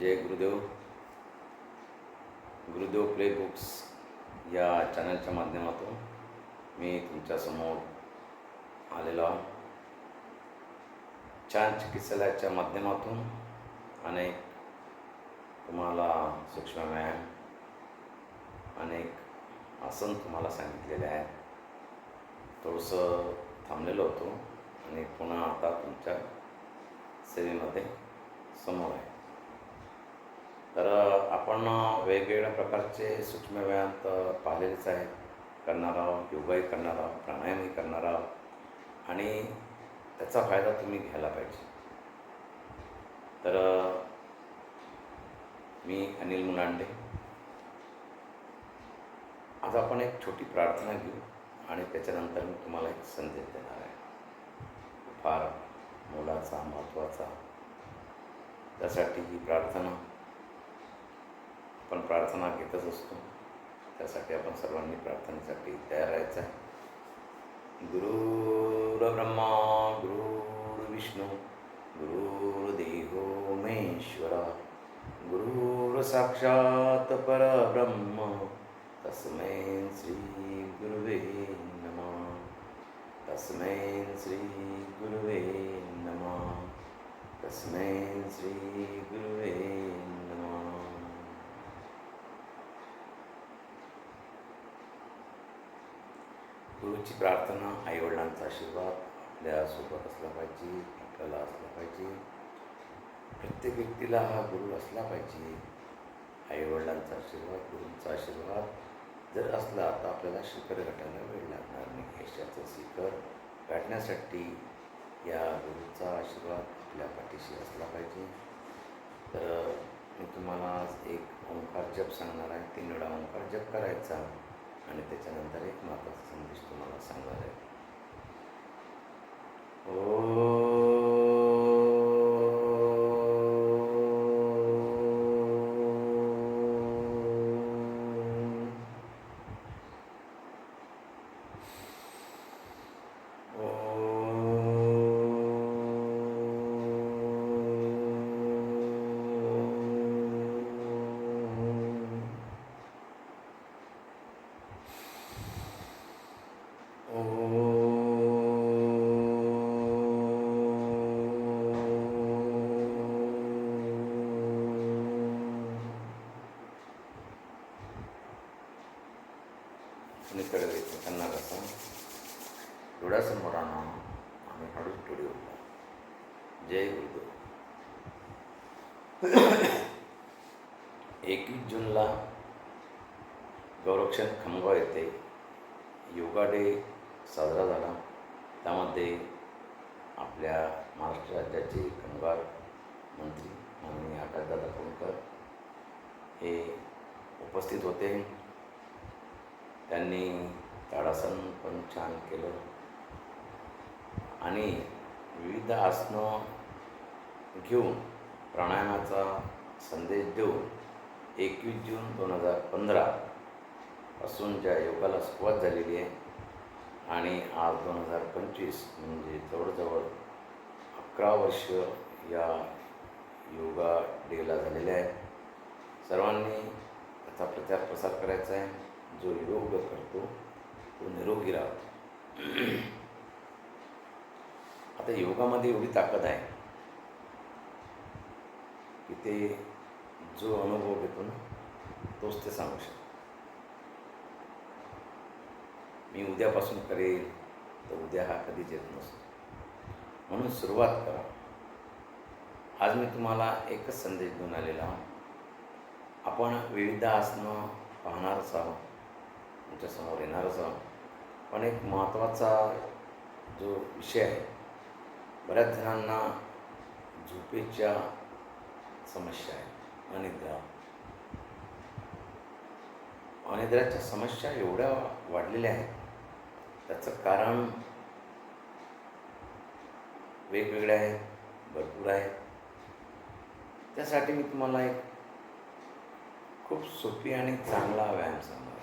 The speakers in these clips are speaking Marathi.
जय गुरुदेव। गुरुदेव प्ले बुक्स या चॅनलच्या माध्यमातून मी तुमच्यासमोर आलेलो आहे. छान चिकित्सालयाच्या माध्यमातून अनेक तुम्हाला सूक्ष्म व्यायाम अनेक आसन तुम्हाला सांगितलेले आहे थोडंसं थांबलेलो होतो आणि पुन्हा आता तुमच्या सेवेमध्ये समोर आहे. तर आपण वेगवेगळ्या प्रकारचे सूक्ष्म व्यायाम तर पाहिलेलेच आहे करणार आहोत योगाही करणार आहोत प्राणायामही करणार आहोत. आणि त्याचा फायदा तुम्ही घ्यायला पाहिजे. तर मी अनिल मुलांडे आज आपण एक छोटी प्रार्थना घेऊ आणि त्याच्यानंतर मी तुम्हाला एक संदेश देणार आहे. फार मोलाचा महत्त्वाचा. त्यासाठी ही प्रार्थना आपण प्रार्थना घेतच असतो. त्यासाठी आपण सर्वांनी प्रार्थनेसाठी तयार राहायचं आहे. गुरुर्ब्रह्मा ब्रह्मा गुरुर विष्णू गुरुर्देहो महेश्वरा गुरुर परब्रह्म तस्मै श्री गुरुवे नमः तस्मै श्री गुरुवे नमः तस्मै श्री गुरुवे नमः। गुरुची प्रार्थना आईवडिलांचा आशीर्वाद आपल्यासोबत असला पाहिजे आपल्याला असला पाहिजे. प्रत्येक व्यक्तीला हा गुरु असला पाहिजे. आईवडिलांचा आशीर्वाद गुरूंचा आशीर्वाद. जर असला तर आपल्याला शिखर गाठायला वेळ लागणार नाही. यशाचं शिखर गाठण्यासाठी या गुरूचा आशीर्वाद आपल्या पाठीशी असला पाहिजे. तर मी तुम्हाला आज एक ओंकार जप सांगणार आहे. तीन वेळा ओंकार जप करायचा. आणि त्याच्यानंतर एक महत्त्वाचा संदेश तुम्हाला सांगणार आहे ओ निकडे एकमेकांना कसं डोळ्यासमोर आणा आणि हळूच डोळे उघडा जय गुरुदेव एकवीस जूनला गौरक्षण खामगाव येथे योगा डे साजरा झाला त्यामध्ये आपल्या महाराष्ट्र राज्याचे कामगार मंत्री माननीय आकाशदादा कोणकर हे उपस्थित होते त्यांनी ताडासन पण छान केलं. आणि विविध आसनं घेऊन प्राणायामाचा संदेश देऊन एकवीस जून दोन हजार पंधरा पासून ज्या योगाला सुरुवात झालेली आहे आणि आज दोन हजार पंचवीस म्हणजे जवळजवळ अकरा वर्ष या योगा डेला झालेल्या आहे सर्वांनी त्याचा प्रचार प्रसार करायचा आहे. जो योग करतो तो निरोगी राहतो आता योगामध्ये एवढी ताकद आहे की ते जो अनुभव घेतो ना तोच ते सांगू शकतो. मी उद्यापासून करेल तर उद्या हा कधीच येत नसतो. म्हणून सुरुवात करा. आज मी तुम्हाला एकच संदेश घेऊन आलेला आहे. आपण विविध आसनं पाहणारच आहोत. तुमच्यासमोर येणारच आहोत पण एक महत्त्वाचा जो विषय आहे बऱ्याच जणांना झोपेच्या समस्या आहेत. अनिद्रा. अनिद्राच्या समस्या एवढ्या वाढलेल्या आहेत. त्याचं कारण वेगवेगळे आहेत भरपूर आहेत. त्यासाठी मी तुम्हाला एक खूप सोपी आणि चांगला व्यायाम सांगणार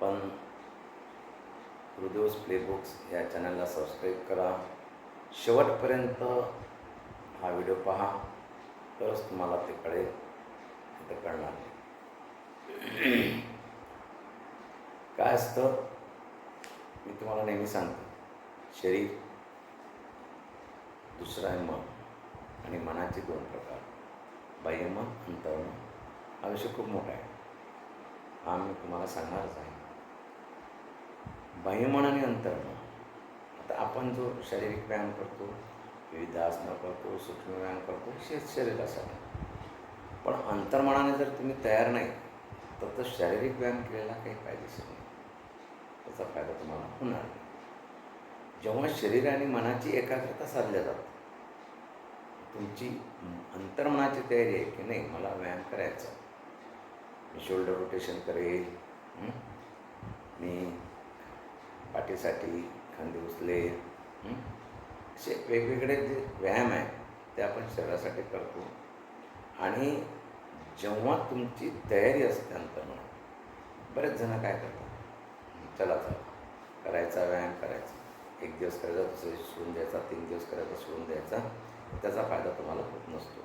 पण हृदोस प्लेबुक्स या चॅनलला सबस्क्राईब करा. शेवटपर्यंत हा व्हिडिओ पहा. तरच तुम्हाला ते कळेल. ते कळणार नाही. काय असतं? मी तुम्हाला नेहमी सांगतो. शरीर दुसरं आहे मन आणि मनाचे दोन प्रकार. बाह्यमन अंतर्मन. हा विषय खूप मोठा आहे. हा मी तुम्हाला सांगणारच आहे. आणि अंतर्मन. आता आपण जो शारीरिक व्यायाम करतो विविध आसनं करतो सूक्ष्म व्यायाम करतो हेच शरीरासाठी पण अंतर्मनाने जर तुम्ही तयार नाही तर तो शारीरिक व्यायाम केलेला काही फायदेशीर नाही. त्याचा फायदा तुम्हाला होणार नाही. जेव्हा शरीर आणि मनाची एकाग्रता साधल्या जाते तुमची अंतर्मनाची तयारी आहे की नाही मला व्यायाम करायचा मी शोल्डर रोटेशन करेल मी पाठीसाठी खांदे उचले. असे वेगवेगळे जे व्यायाम आहेत ते आपण शरीरासाठी करतो. आणि जेव्हा तुमची तयारी असते अंतर्मन बरेच जण काय करतात? चला चला करायचा व्यायाम करायचा. एक दिवस करायचा दुसरे शिवून सोडून द्यायचा तीन दिवस करायचा सोडून द्यायचा. त्याचा फायदा तुम्हाला होत नसतो.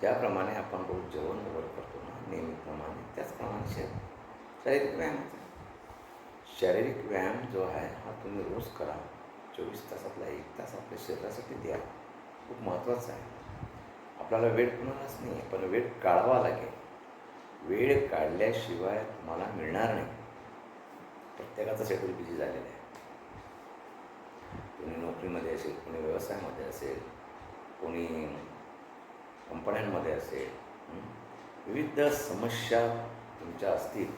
ज्याप्रमाणे आपण रोज जेवण वगैरे करतो ना नेहमीप्रमाणे त्याचप्रमाणे शरीर. शारीरिक व्यायामाचा. शारीरिक व्यायाम जो आहे हा तुम्ही रोज करा. चोवीस तासातला एक तास आपल्या शरीरासाठी द्या. खूप महत्त्वाचं आहे. आपल्याला वेळ कुणालाच नाही आहे पण वेळ काढावा लागेल. वेळ काढल्याशिवाय तुम्हाला मिळणार नाही. प्रत्येकाचं शेड्यूल बिझी झालेलं आहे. कोणी नोकरीमध्ये असेल कोणी व्यवसायामध्ये असेल कोणी कंपन्यांमध्ये असेल विविध समस्या तुमच्या असतील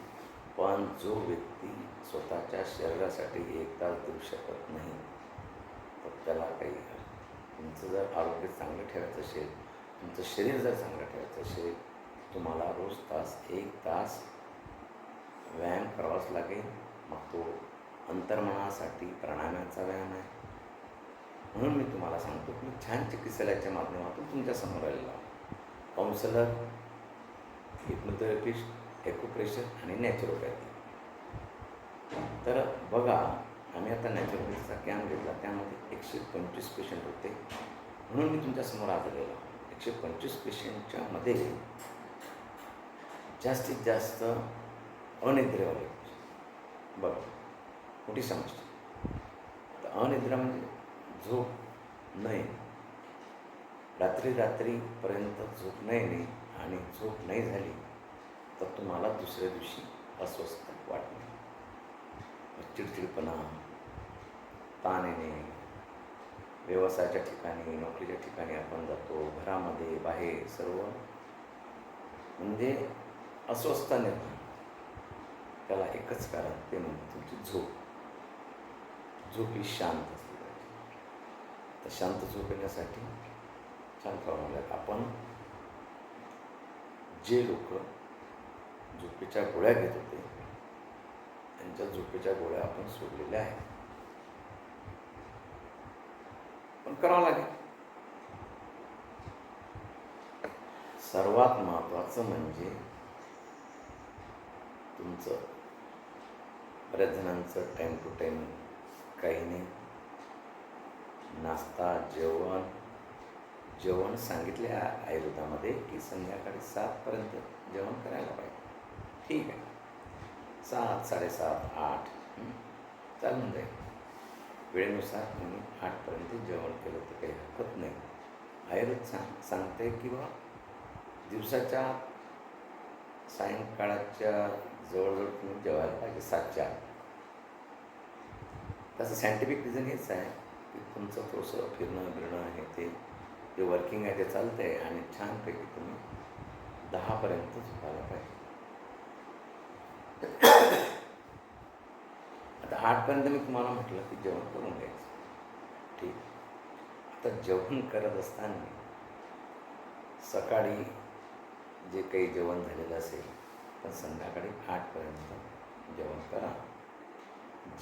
पण जो व्यक्ती स्वतःच्या शरीरासाठी एक तास देऊ शकत नाही तर त्याला काही तुमचं जर आरोग्य चांगलं ठेवायचं असेल तुमचं शरीर जर चांगलं ठेवायचं असेल तुम्हाला रोज तास एक तास व्यायाम करावाच लागेल. मग तो अंतर्मनासाठी प्राणायामाचा व्यायाम आहे. म्हणून मी तुम्हाला सांगतो की छान चिकित्सालयाच्या माध्यमातून तुमच्यासमोर आलेला काउन्सलर हिप्नोथेरपिस्ट ॲक्युप्रेशर आणि नॅचरोपॅथी तर बघा आम्ही आता नॅचरोपॅथीचा कॅम्प घेतला. त्यामध्ये एकशे पंचवीस पेशंट होते. म्हणून मी तुमच्यासमोर आलेलो एकशे पंचवीस पेशंटच्या मध्ये जास्तीत जास्त अनिद्रेवाले बघा मोठी समस्या. तर अनिद्रा म्हणजे झोप नाही रात्री रात्रीपर्यंत झोप नाही येणे आणि झोप नाही झाली तर तुम्हाला दुसऱ्या दिवशी अस्वस्थ वाटणे चिडचिडपणा ताण येणे व्यवसायाच्या ठिकाणी नोकरीच्या ठिकाणी आपण जातो घरामध्ये बाहेर सर्व म्हणजे अस्वस्थ निर्माण. त्याला एकच कारण ते म्हणजे तुमची झोप. झोप ही शांत असली पाहिजे. तर शांत झोप येण्यासाठी छान फॉर्म्युला आपण जे लोक झोपेच्या गोळ्या घेत होते त्यांच्या झोपेच्या गोळ्या आपण सोडलेल्या आहेत. पण करावं लागेल. सर्वात महत्त्वाचं म्हणजे तुमचं बऱ्याच जणांचं टाईम टू टाईम काही नाही. नाश्ता जेवण जेवण सांगितले आयुर्वेदामध्ये की संध्याकाळी सातपर्यंत जेवण करायला पाहिजे. ठीक आहे. सात साडेसात आठ. चालून जाईल. वेळेनुसार तुम्ही आठपर्यंत जेवण केलं तर काही हरकत नाही. आयुर्वेद सांग सांगते की बा दिवसाच्या सायंकाळाच्या जवळजवळ तुम्ही जेवायला पाहिजे सातच्या त्याचं सायंटिफिक रिझन हेच आहे की तुमचं थोडंसं फिरणं बिरणं हे ते जे वर्किंग आहे ते चालतं आहे आणि छानपैकी तुम्ही दहापर्यंत झोपायला पाहिजे. आता आठपर्यंत मी तुम्हाला म्हटलं की जेवण करून घ्यायचं. ठीक. आता जेवण करत असताना सकाळी जे काही जेवण झालेलं असेल पण संध्याकाळी आठपर्यंत जेवण करा.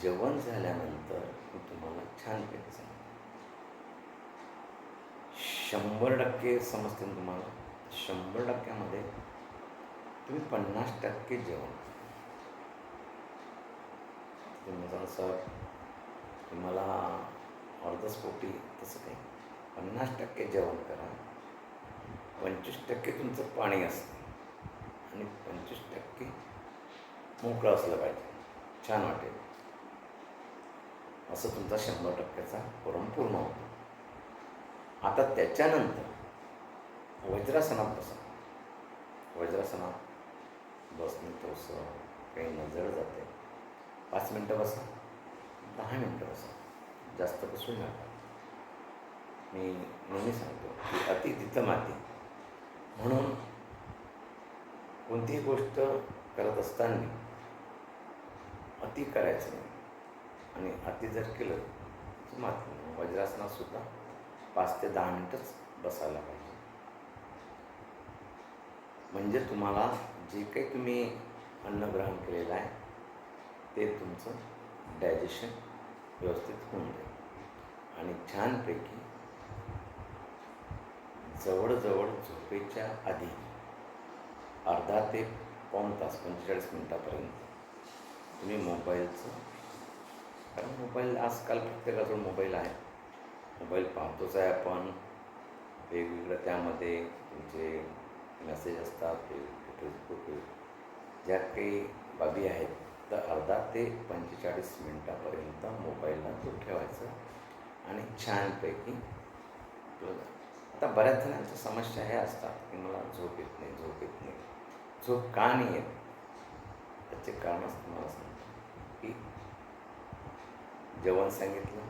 जेवण झाल्यानंतर मी तुम्हाला छानपैकी सांगतो. शंभर टक्के समजते तुम्हाला? शंभर टक्क्यामध्ये तुम्ही पन्नास टक्के जेवण ते म्हणाल सर तुम्हाला अर्धच अर्धस्फोटी तसं काही. पन्नास टक्के जेवण करा. पंचवीस टक्के तुमचं पाणी असतं. आणि पंचवीस टक्के मोकळं असलं पाहिजे. छान वाटेल. असं तुमचा शंभर टक्क्याचा फॉर्म पूर्ण होतो. आता त्याच्यानंतर वज्रासनात बसा वज्रासनात बसणे थोडंसं काही नजर जाते. पाच मिनटं बसा. दहा मिनटं बसा. जास्त बसू नका. मी नेहमी सांगतो की अति तिथं माती. म्हणून कोणतीही गोष्ट करत असताना अति करायचं नाही. आणि अति जर केलं तर माती वज्रासनासुद्धा पाच ते दहा मिनटंच बसायला पाहिजे. म्हणजे तुम्हाला जे काही तुम्ही अन्न ग्रहण केलेलं आहे ते तुमचं डायजेशन व्यवस्थित होऊन जाईल. आणि छानपैकी जवळजवळ झोपेच्या आधी अर्धा ते पाऊण तास पंचेचाळीस मिनटापर्यंत तुम्ही मोबाईलचं कारण मोबाईल आजकाल प्रत्येकाजवळ मोबाईल आहे. मोबाईल पाहतोच आहे आपण. वेगवेगळं त्यामध्ये तुमचे मेसेज असतात फेसबुक ज्या काही बाबी आहेत तर अर्धा ते पंचेचाळीस मिनटापर्यंत मोबाईलला तो ठेवायचं आणि छानपैकी आता बऱ्याच जणांच्या समस्या ह्या असतात की मला झोप येत नाही झोप येत नाही. झोप का नाही येत? त्याचे कारणच तुम्हाला सांगतो. की जेवण सांगितलं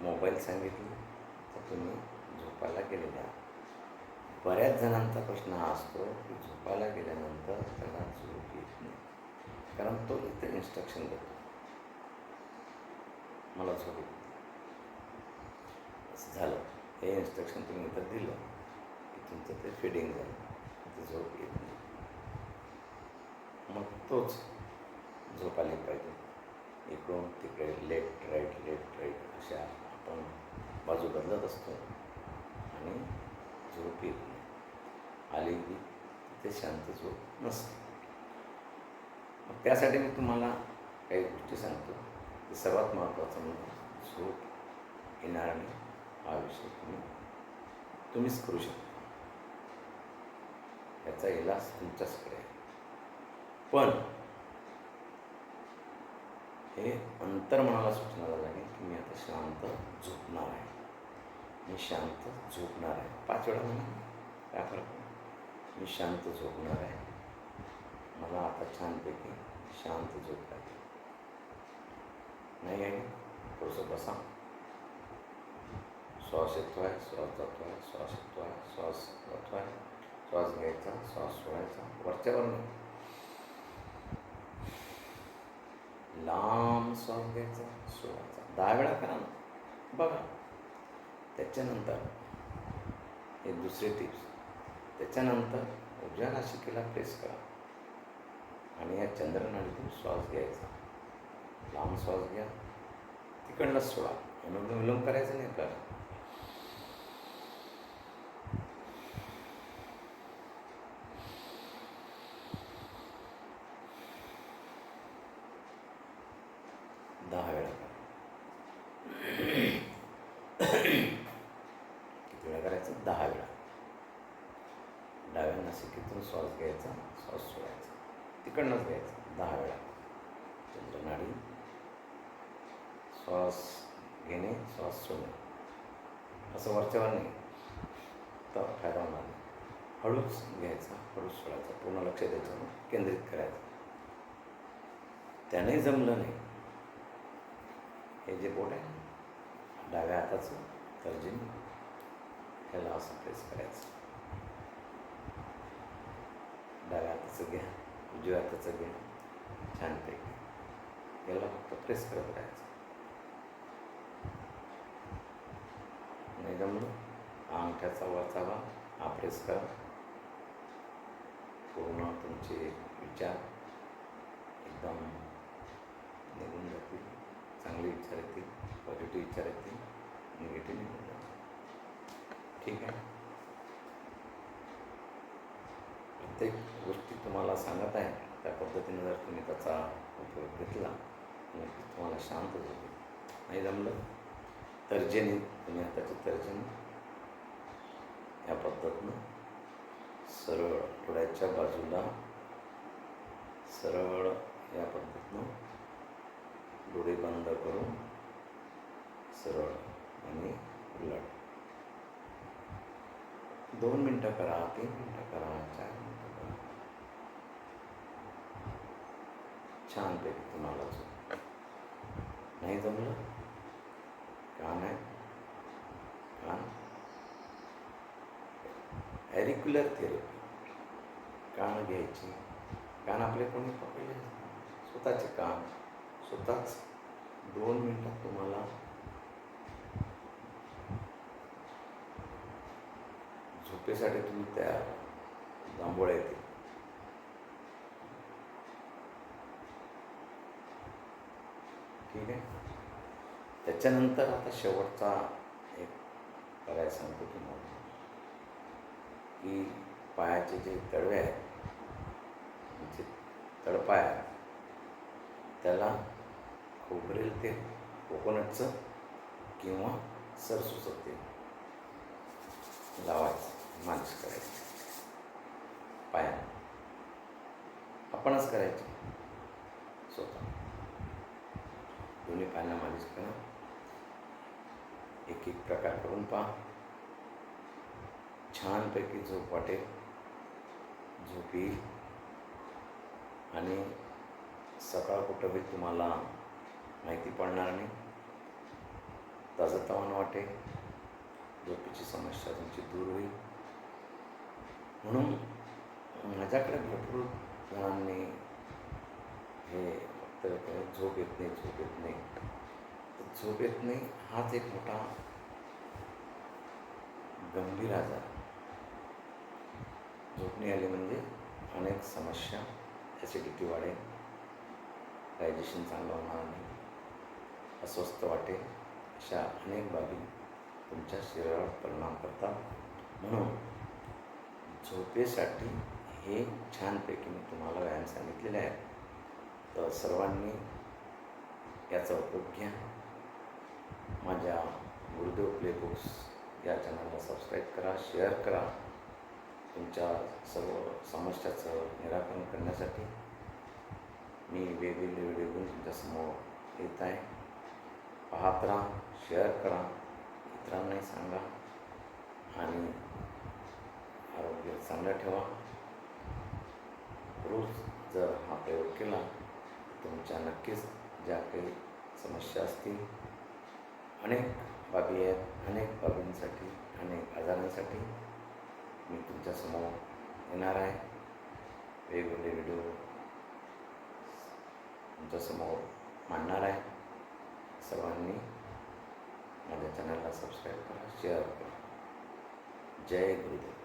मोबाईल सांगितलं तर तुम्ही झोपायला गेलेल्या बऱ्याच जणांचा प्रश्न हा असतो की झोपायला गेल्यानंतर त्याला झोप येत नाही. कारण तो इतर इन्स्ट्रक्शन देतो. मला झोप असं झालं. हे इन्स्ट्रक्शन तुम्ही इथं दिलं की तुमचं ते फिडिंग झालं. ते झोप येत नाही. मग तोच झोप आली पाहिजे. इकडून तिकडे लेफ्ट राईट लेफ्ट राईट अशा आपण बाजू बदलत असतो आणि झोप येत नाही. आली की तिथे शांत झोप नसते. त्यासाठी मी तुम्हाला काही गोष्टी सांगतो. की सर्वात महत्त्वाचं म्हणजे झोप येणार नाही हा विषय तुम्ही तुम्हीच करू शकता. याचा इलाज तुमच्याचकडे आहे. पण हे अंतर्मनाला सूचना लागेल की मी आता शांत झोपणार आहे. मी शांत झोपणार आहे. पाच वेळा म्हणा. काय फरक मी शांत झोपणार आहे. मला आता छानपैकी शांत झोप लागली नाही आहे? थोडंसं बसा. श्वास येतो आहे श्वास जातो आहे श्वास येतो आहे श्वास जातो आहे श्वास घ्यायचा श्वास सोडायचा. वरच्यावर नाही. लांब श्वास घ्यायचा सोडायचा. दहा वेळा करा ना. बघा. त्याच्यानंतर हे दुसरे टिप्स त्याच्यानंतर उजव्या नाशिकेला प्रेस करा. आणि या चंद्रनाडीतून श्वास घ्यायचा. लांब श्वास घ्या. तिकडनंच सोडा. म्हणून विलोम करायचं नाही का दहा वेळा किती वेळा करायचं? दहा वेळा. डाव्या नासिकेतून श्वास घ्यायचा. श्वास सोडायचा. तिकडनंच घ्यायचं दहा वेळा. चंद्रनाडी श्वास घेणे श्वास सोडणे. असं वरच्यावर नाही तर फायदा होणार नाही. हळूच घ्यायचा हळूच सोडायचा पूर्ण लक्ष द्यायचं केंद्रित करायचं. त्याने जमलं नाही. हे जे बोट आहे डाव्या हाताचं तर्जनी ह्याला असं प्रेस करायचं. डाव्या हाताचं घ्या. उजव्या हाताचं छानपैकी याला फक्त प्रेस करत राहायचं. नाही जमलं अंगठ्याचा वाचावा हा प्रेस करा. पूर्ण तुमचे विचार एकदम निघून जातील. चांगले विचार येतील. पॉझिटिव्ह विचार येतील. निगेटिव्ह निघून जातील. ठीक आहे. प्रत्येक गोष्ट तुम्हाला सांगत आहे. त्या पद्धतीने जर तुम्ही त्याचा उपयोग घेतला नक्की तुम्हाला शांत झोपेल नाही जमलं? तर्जनी तुम्ही हाताची तर्जनी. या पद्धतीनं सरळ डोळ्याच्या बाजूला सरळ या पद्धतीनं डोळे बंद करून सरळ आणि उलट. दोन मिनटं करा तीन मिनटं करा चार मिनटं करा छानपैकी तुम्हाला नाही जमलं? कान आहे. कान ॲरिक्युलर थेरपी कान घ्यायची. कान आपले कोणी पकडले स्वतःचे कान स्वतःच दोन मिनटात तुम्हाला झोपेसाठी तुम्ही तयार. जांभोळ्या येतील. ठीक आहे त्याच्यानंतर आता शेवटचा एक पर्याय सांगतो तुम्हाला. की पायाचे जे तळवे आहेत म्हणजे तळपाय आहे त्याला खोबरेल तेल कोकोनटचं किंवा सरसूचं तेल लावायचं मालिश करायची. पाया आपणच करायची. स्वतः. दोन्ही पायांना मालिश करा एक एक प्रकार करून पहा छानपैकी झोप वाटेल झोप येईल आणि सकाळ कुठं होईल तुम्हाला माहिती पडणार नाही ताजंतवानं वाटेल झोपेची समस्या तुमची दूर होईल म्हणून माझ्याकडे भरपूर जणांनी हे तर झोप येत नाही झोप येत नाही. झोप येत नाही हाच एक मोठा गंभीर आजार. झोप नाही आली म्हणजे अनेक समस्या ॲसिडिटी वाढेल डायजेशन चांगलं होणार नाही अस्वस्थ वाटेल अशा अनेक बाबी तुमच्या शरीरावर परिणाम करतात. म्हणून झोपेसाठी हे छानपैकी मी तुम्हाला व्यायाम सांगितलेले आहेत. तर सर्वांनी याचा उपयोग घ्या. माझ्या गुरुदेव प्ले बुक्स या चॅनलला सबस्क्राईब करा शेअर करा. तुमच्या सर्व समस्याचं निराकरण करण्यासाठी मी वेगवेगळे व्हिडिओ घेऊन तुमच्यासमोर येत आहे. पाहत राहा शेअर करा इतरांनाही सांगा आणि आरोग्य चांगलं ठेवा. रोज जर हा प्रयोग केला तुमच्या नक्कीच ज्या काही समस्या असतील अनेक बाबी आहेत अनेक बाबींसाठी अनेक आजारांसाठी मी तुमच्यासमोर येणार आहे. वेगवेगळे व्हिडिओ तुमच्यासमोर मांडणार आहे. सर्वांनी माझ्या चॅनलला सबस्क्राईब करा शेअर करा. जय गुरुदेव.